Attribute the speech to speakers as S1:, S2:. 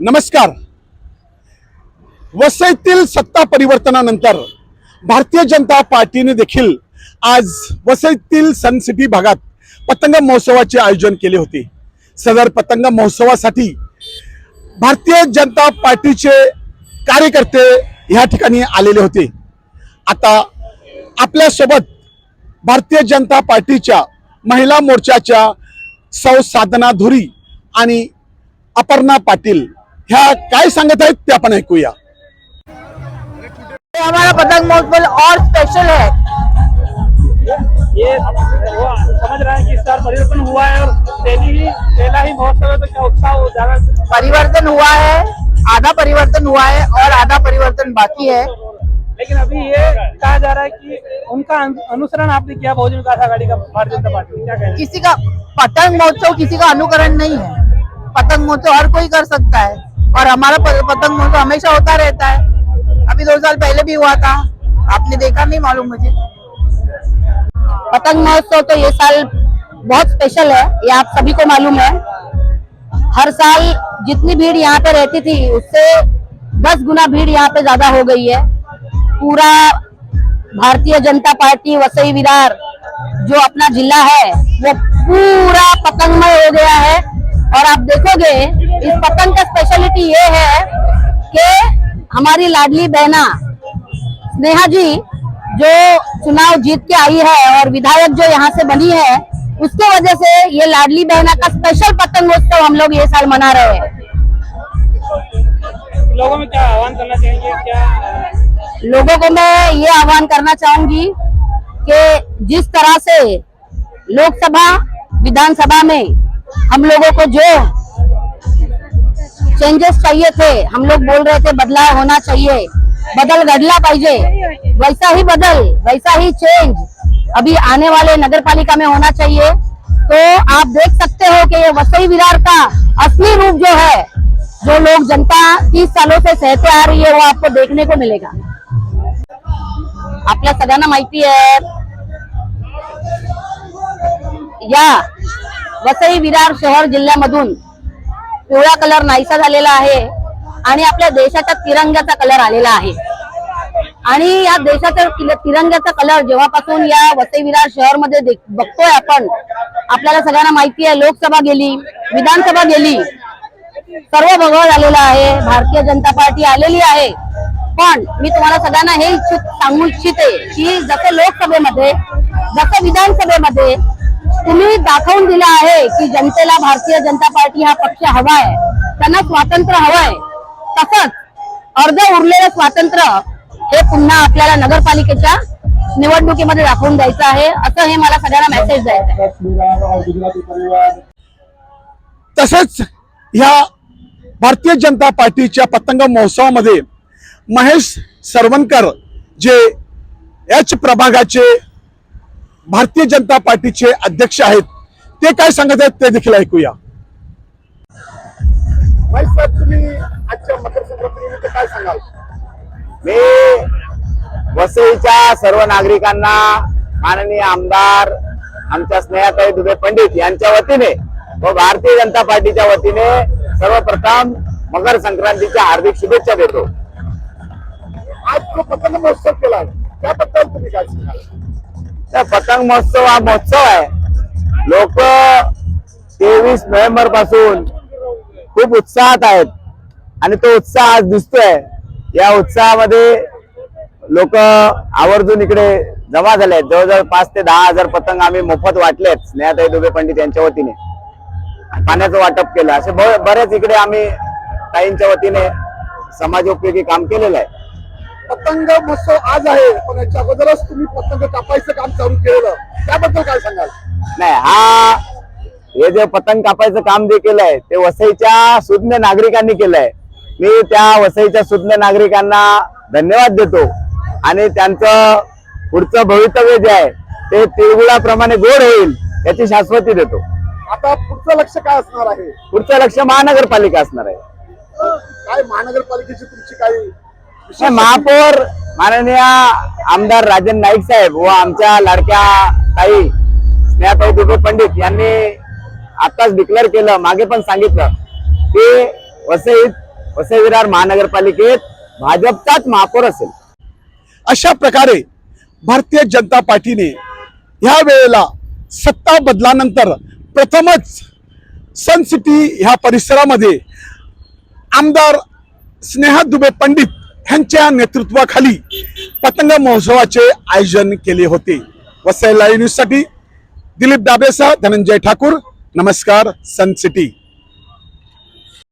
S1: नमस्कार. वसईतील सत्ता परिवर्तनानंतर भारतीय जनता पार्टीने देखील आज वसईतील सन सिटी भागात पतंग महोत्सवाचे आयोजन केले होते. सदर पतंग महोत्सवासाठी भारतीय जनता पार्टीचे कार्यकर्ते ह्या ठिकाणी आलेले होते. आता आपल्यासोबत भारतीय जनता पार्टीच्या महिला मोर्चाच्या सौ साधना धुरी आणि अपर्णा पाटील ह्या काय सांगत आहेत ते आपण ऐकूया.
S2: ये हमारा पतंग महोत्सव और स्पेशल है।
S3: ये समझ रहे हैं कि इस परिवर्तन हुआ है और पहली ही पहला ही महोत्सव है तो क्या उत्साह ज़्यादा
S2: परिवर्तन हुआ है आधा परिवर्तन हुआ है और आधा परिवर्तन बाकी है।
S3: लेकिन अभी ये कहा जा रहा है कि उनका अनुसरण आपने किया बहुजन विकास आघाड़ी का भारतीय जनता पार्टी क्या कहेंगे?
S2: किसी का पतंग महोत्सव किसी का अनुकरण नहीं है। पतंग महोत्सव हर कोई कर सकता है। और हमारा पतंग महोत्सव हमेशा होता रहता है। अभी दो साल पहले भी हुआ था। आपने देखा नहीं मालूम मुझे।
S4: पतंग महोत्सव तो ये साल बहुत स्पेशल है। ये आप सभी को मालूम है। हर साल जितनी भीड़ यहाँ पे रहती थी, उससे दस गुना भीड़ यहाँ पे ज़्यादा हो गई है। पूरा भारतीय जनता पार्टी, वसई विरार, जो अपना जिला है, वो पूरा पतंगमय हो गया है। और आप देखोगे इस पतंग का स्पेशलिटी ये है कि हमारी लाडली बहना स्नेहा जी जो चुनाव जीत के आई है और विधायक जो यहाँ से बनी है उसके वजह से ये लाडली बहना का स्पेशल पतंगोत्सव हम लोग ये साल मना रहे हैं।
S3: लोगों में क्या आह्वान करना चाहेंगे? क्या
S4: लोगों को मैं ये आह्वान करना चाहूँगी कि जिस तरह से लोकसभा विधानसभा में हम लोगों को जो चेंजेस चाहिए थे। हम लोग बोल रहे थे बदलाव होना चाहिए। बदल घडला पाहिजे। वैसा ही बदल, वैसा ही चेंज अभी आने वाले नगर पालिका में होना चाहिए। तो आप देख सकते हो कि ये वसई विरार का असली रूप जो है, जो लोग जनता तीस सालों से सहते आ रही है, वो आपको देखने को मिलेगा। आपल्या सगळ्यांना माहिती आहे। या वसई विरार शहर जिल्ह्यामधून पिवळा कलर नाहीसा झालेला आहे आणि आपल्या देशाच्या तिरंग्याचा कलर आलेला आहे. आणि या देशाच्या तिरंग्याचा कलर जेव्हापासून या वसई विरार शहरमध्ये बघतोय आपण आपल्याला सगळ्यांना माहिती आहे लोकसभा गेली विधानसभा गेली सर्व भगवं झालेला आहे भारतीय जनता पार्टी आलेली आहे. पण मी तुम्हाला सगळ्यांना हे इच्छित सांगू इच्छिते की जसं लोकसभेमध्ये जसं विधानसभेमध्ये तुम्ही दाखवून दिलं आहे की जनतेला भारतीय जनता पार्टी हा पक्ष हवाय त्यांना स्वातंत्र्य हवंय. तसंच अर्ध उरलेलं स्वातंत्र्य हे पुन्हा आपल्याला नगरपालिकेच्या निवडणुकीमध्ये दाखवून द्यायचं आहे. असं हे मला सगळ्यांना मेसेज द्यायचं आहे.
S1: ह्या भारतीय जनता पार्टीच्या पतंग महोत्सवामध्ये महेश सरवणकर जे एच प्रभागाचे भारतीय जनता पार्टीचे अध्यक्ष आहेत. ते काय सांगत आहेत ते देखील ऐकूया. तुम्ही आजच्या मकर संक्रांतीनिमित्त काय सांगाल?
S5: मी वसईच्या सर्व नागरिकांना माननीय आमदार आमच्या स्नेहाताई दुबे पंडित यांच्या वतीने व भारतीय जनता पार्टीच्या वतीने सर्वप्रथम मकर संक्रांतीच्या हार्दिक शुभेच्छा देतो.
S1: आज जो पतंग महोत्सव केला त्याबद्दल तुम्ही काय सांगाल?
S5: तर पतंग महोत्सव हा महोत्सव आहे. लोक तेवीस नोव्हेंबरपासून खूप उत्साहात आहेत. आणि तो उत्साह आज दिसतोय. या उत्साहामध्ये लोक आवर्जून इकडे जमा झाले आहेत जवळजवळ पाच ते दहा हजार पतंग आम्ही मोफत वाटलेत. स्नेहाताई दुबे पंडित यांच्या वतीने. पाण्याचं वाटप केलं. असे ब- बरेच इकडे आम्ही ताईंच्या वतीने समाजोपयोगी काम केलेलं आहे.
S1: पतंग महोत्सव आज आहे. पण याच्या अगोदरच तुम्ही पतंग कापायचं काम चालू केलं त्याबद्दल काय सांगाल?
S5: नाही हा हे जे पतंग कापायचं काम जे केलंय ते वसईच्या सुज्ञ नागरिकांनी केलंय. मी त्या वसईच्या सुज्ञ नागरिकांना धन्यवाद देतो. आणि त्यांचं पुढचं भवितव्य जे आहे ते तिळगुळाप्रमाणे गोड होईल याची शाश्वती देतो.
S1: आता पुढचं लक्ष काय असणार आहे?
S5: पुढचं लक्ष महानगरपालिका असणार आहे.
S1: काय महानगरपालिकेची तुमची काही
S5: महापौर माननीय आमदार राजन नाईक साहेब व आमच्या लाडक्या ताई स्नेहाताई दुबे पंडित यांनी आताच डिक्लेअर केलं मागे पण सांगितलं की वसईत वसई विरार महानगरपालिकेत भाजपचाच महापौर असेल.
S1: अशा प्रकारे भारतीय जनता पार्टीने ह्या वेळेला सत्ता बदलानंतर प्रथमच सन सिटी ह्या परिसरामध्ये आमदार स्नेहा दुबे पंडित ह्यांच्या नेतृत्वाखाली पतंग महोत्सवाचे आयोजन केले होते. वसई लाईव्ह न्यूजसाठी दिलीप डाबेसा धनंजय ठाकूर नमस्कार सन सिटी.